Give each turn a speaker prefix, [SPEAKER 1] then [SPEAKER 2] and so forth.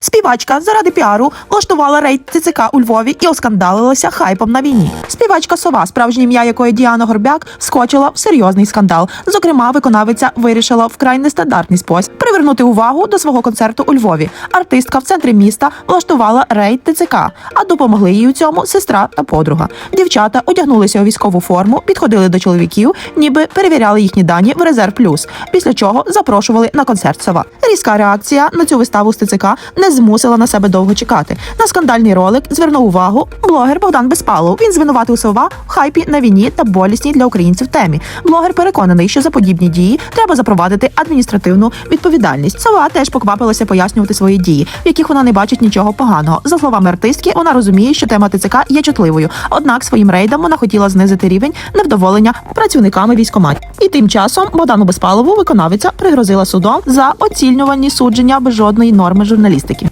[SPEAKER 1] Співачка заради піару влаштувала рейд ЦЦК у Львові і оскандалилася хайпом на війні. Співачка сова, справжнє ім'я якої Діана Горбяк, скочила в серйозний скандал. Зокрема, виконавиця вирішила вкрай нестандартний спосіб привернути увагу до свого концерту у Львові. Артистка в центрі міста влаштувала рейд ТЦК, а допомогли їй у цьому сестра та подруга. Дівчата одягнулися у військову форму, підходили до чоловіків, ніби перевіряли їхні дані в резерв плюс. Після чого запрошували на концерт сова. Різка реакція на цю виставу з ТЦК не змусила на себе довго чекати. На скандальний ролик звернув увагу блогер Богдан Безпалов. Він звинуватив сова в хайпі на війні та болісній для українців темі. Блогер переконаний, що за подібні дії треба запровадити адміністративну відповідальність. Сова теж поквапилася пояснювати свої дії, в яких вона не бачить нічого поганого. За словами артистки, вона розуміє, що тема ТЦК є чутливою. Однак своїм рейдом вона хотіла знизити рівень невдоволення працівниками військоматів. І тим часом Богдану Безпалову виконавиця пригрозила судом за оцінювані судження без жодної норми журналістики.